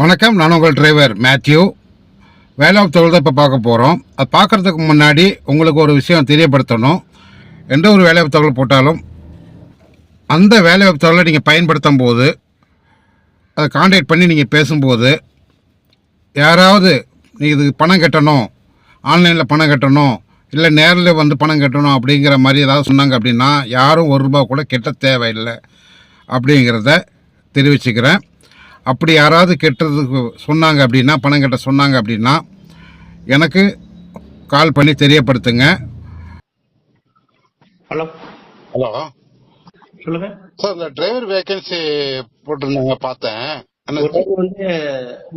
வணக்கம் நான் உங்கள் டிரைவர் மேத்யூ வேலை ஆஃப் தொழில் தான் இப்போ பார்க்க போகிறோம் அது பார்க்குறதுக்கு முன்னாடி உங்களுக்கு ஒரு விஷயம் தெரியப்படுத்தணும். எந்த ஒரு வேலை வாய்ப்பு தகவல் போட்டாலும் அந்த வேலை வாய்ப்பு தகவலை நீங்கள் பயன்படுத்தும் போது அதை காண்டாக்ட் பண்ணி நீங்கள் பேசும்போது யாராவது நீங்கள் இதுக்கு பணம் கட்டணும் ஆன்லைனில் பணம் கட்டணும் இல்லை நேரில் வந்து பணம் கட்டணும் அப்படிங்கிற மாதிரி ஏதாவது சொன்னாங்க அப்படின்னா யாரும் ஒரு ரூபா கூட கெட்ட தேவையில்லை அப்படிங்கிறத தெரிவிச்சுக்கிறேன். அப்படி யாராவது கெட்டதுக்கு சொன்னாங்க அப்படின்னா பணம் கட்ட சொன்னாங்க அப்படின்னா எனக்கு கால் பண்ணி தெரியப்படுத்துங்க. ஹலோ. ஹலோ. சொல்லுங்க. சார் இந்த டிரைவர் வேகன்சி போட்டிருந்தாங்க பார்த்தேன். வந்து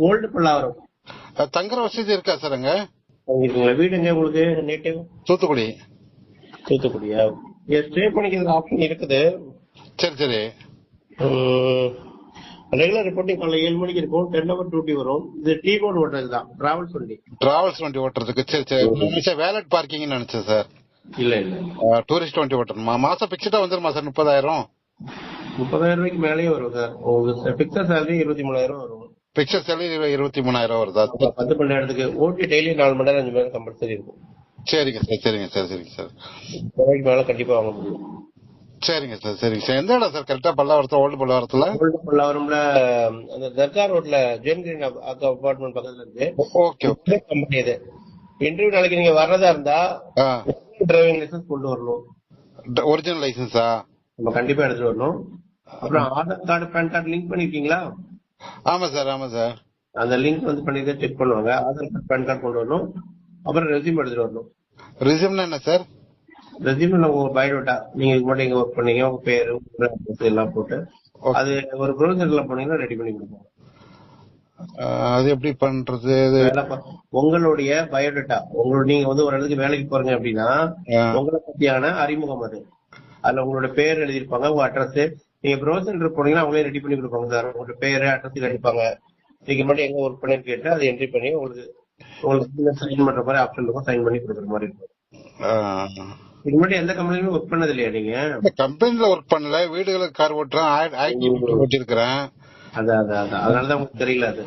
ஓல்டு பல்லாவரம். தங்குற வசதி இருக்கா சார் அங்கே? உங்க வீடு எங்க உங்களுக்கு நேட்டிவ் தூத்துக்குடி. தூத்துக்குடியா? ஸ்டே பண்ணிக்கிறதுக்கு ஆப்ஷன் இருக்குது. சரி சரி. ரெகுலர் ரிப்போர்ட்டிங் காலைல ஏழு மணிக்கு இருக்கும். டென் ஹவர் டியூட்டி வரும். இது டீ போர்டு ஓட்டுறது தான் டிராவல்ஸ் வண்டி. டிராவல்ஸ் வண்டி ஓட்டுறதுக்கு. சரி சரி. சார் வேலட் பார்க்கிங்னு நினச்சேன் சார். இல்ல இல்ல. டூரிஸ்ட் வண்டி ஓட்டணுமா? மாதம் ஃபிக்ஸ்டாக வந்துருமா சார்? முப்பதாயிரம்? முப்பதாயிரம் ரூபாய்க்கு மேலேயே வரும் சார். உங்களுக்கு பிக்சர் சேலரி இருபத்தி மூணாயிரம் வரும். பிக்சர் சேலரி இருபத்தி மூணாயிரம் வருதா பத்து மணி நேரத்துக்கு. ஓட்டி டெய்லி நாலு மணி நேரம் அஞ்சு மணி நேரம் கம்பல்சரி இருக்கும். சரிங்க சார். சரிங்க சார். சரிங்க சார். மேல கண்டிப்பா வாங்க முடியும். சரிங்க சார் சரிங்க சார். எந்த இடம் சார்? கரெக்டாக பல்லாவரத்தில் ஓல்டு பல்லாவரத்தில்? ஓல்டு பல்லாவரம்ல அந்த தர்கா ரோட்ல ஜென் கிரீன் அபார்ட்மெண்ட் பக்கத்துல இருக்கு. Okay okay. கம்பெனி இது. இன்டர்வியூ நாளைக்கு நீங்க வர்றதா இருந்தா டிரைவிங் லைசன்ஸ் கொண்டு வரணும். ஒரிஜினல் லைசன்ஸா நம்ம கண்டிப்பா எடுத்துட்டு வரணும். அப்புறம் Aadhaar card PAN card link பண்ணிருக்கீங்களா? ஆமாம் சார் ஆமாம் சார். அந்த லிங்க் வந்து பண்ணி செக் பண்ணுவாங்க. ஆதார் கார்டு பேன் கார்டு கொண்டு வரணும். அப்புறம் ரெசியூம் எடுத்துட்டு வரணும். ரிசியூம்னா என்ன சார்? ரெசியூம்ல உங்க பயோடேட்டா நீங்க மட்டும் எங்க ஒர்க் பண்ணீங்க உங்க பேரு எல்லாம் போட்டு. அது ஒரு ப்ரௌசர்ல போனீங்கன்னா ரெடி பண்ணி கொடுப்போம். அது எப்படி பண்றது? உங்களுடைய பயோடேட்டா உங்களோட நீங்க வந்து ஒரு இடத்துக்கு வேலைக்கு போறீங்க அப்படின்னா. உங்களை பத்தியான அறிமுகம் அது. அதுல உங்களோட பேர் எழுதியிருப்பாங்க உங்க அட்ரஸ் நீங்க ப்ரௌசர் போனீங்கன்னா அவங்களே ரெடி பண்ணி கொடுப்பாங்க சார். உங்களோட பேரு அட்ரஸ் அடிப்பாங்க நீங்க மட்டும் எங்க ஒர்க் பண்ணி கேட்டு அதை என்ட்ரி பண்ணி உங்களுக்கு உங்களுக்கு சைன் பண்ற மாதிரி ஆப்ஷன் இருக்கும் சைன் பண்ணி கொடுக்குற மாதிரி இருக்கும். இது மட்டும் எந்த கம்பெனிலுமே ஒர்க் பண்ணது இல்லையா நீங்க? கம்பெனில ஒர்க் பண்ணல. வீடுகளுக்கு கார் ஓட்டுறேன். ஓட்டிருக்கிறேன் அதான் அதான் அதான் அதனாலதான் உங்களுக்கு தெரியல அது.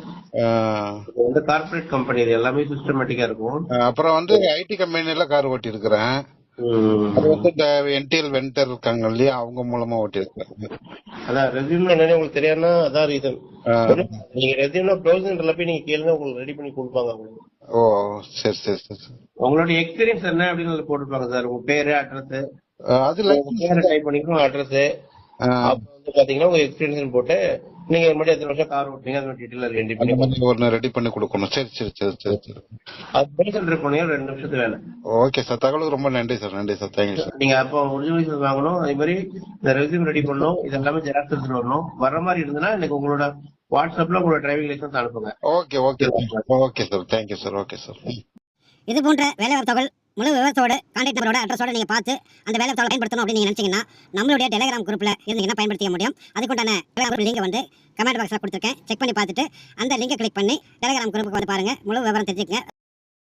வந்து கார்பரேட் கம்பெனி இது எல்லாமே சிஸ்டமேட்டிக்கா இருக்கும். அப்புறம் வந்து ஐடி கம்பெனில கார் ஓட்டிருக்கிறேன் ம். அது வந்து இந்த என்டிஎல் வெண்டர் இருக்காங்க இல்லையா அவங்க மூலமா ஓட்டிருக்கிறேன் அதான் ரெசியூம் என்னன்னு உங்களுக்கு தெரியாதுன்னா அதான் ரீசன் நீங்க ரெசியூம்னா ப்ரௌசர்ல போய் நீங்க கேளுங்க உங்களுக்கு ரெடி பண்ணி கொடுப்பாங்க உங்களுக்கு ஓ சரி சரி. உங்களோட எக்ஸ்பீரியன்ஸ் என்ன அப்படின்னு போட்டுருப்பாங்க சார் உங்க பேரு அட்ரஸ் அது டைப் பண்ணிக்கணும் அட்ரஸ் அப்புறம் வந்து பாத்தீங்கன்னா உங்க எக்ஸ்பீரியன்ஸ் போட்டு நீங்க மட்டும் எத்தனை வருஷம் கார் ஓட்டுறீங்க அது டீட்டெயில் ரெடி பண்ணி மாதிரி ஒன்னு ரெடி பண்ணி கொடுக்கணும். சரி சரி சரி சரி சரி. அது ப்ரௌசர் போனீங்க ரெண்டு நிமிஷத்து வேலை. ஓகே சார் தகவலுக்கு ரொம்ப நன்றி சார் நன்றி சார் தேங்க்யூ சார் நீங்க அப்போ ஒரிஜினல் வாங்கணும். அதே மாதிரி இந்த ரெசியூம் ரெடி பண்ணணும். இது எல்லாமே ஜெராக்ஸ் எடுத்துட்டு வரணும். வர மாதிரி இருந்ததுன்னா எனக்கு உங்களோட வாட்ஸ்அப்ல உங்களோட டிரைவிங் லைசன்ஸ் அனுப்புங்க. Okay okay okay sir thank you sir okay sir இது போன்ற வேலைவாய்ப்பு தகவல் முழு விவரத்தோடு கான்டாக்ட் நம்பரோட அட்ரஸோட நீங்கள் பார்த்து அந்த வேலை தகவல் பயன்படுத்தணும் அப்படின்னு நீங்கள் நினச்சிங்கன்னா நம்மளுடைய டெலிகிராம் குரூப்பில் இருந்தீங்கன்னா பயன்படுத்திக்க முடியும். அதுக்குண்டான டெலிகிராம் லிங்க் வந்து கமெண்ட் பாக்ஸில் கொடுத்துருக்கேன். செக் பண்ணி பார்த்துட்டு அந்த லிங்கை கிளிக் பண்ணி டெலிகிராம் குரூப்புக்கு வந்து பாருங்கள் முழு விவரம் தெரிஞ்சுக்கங்க.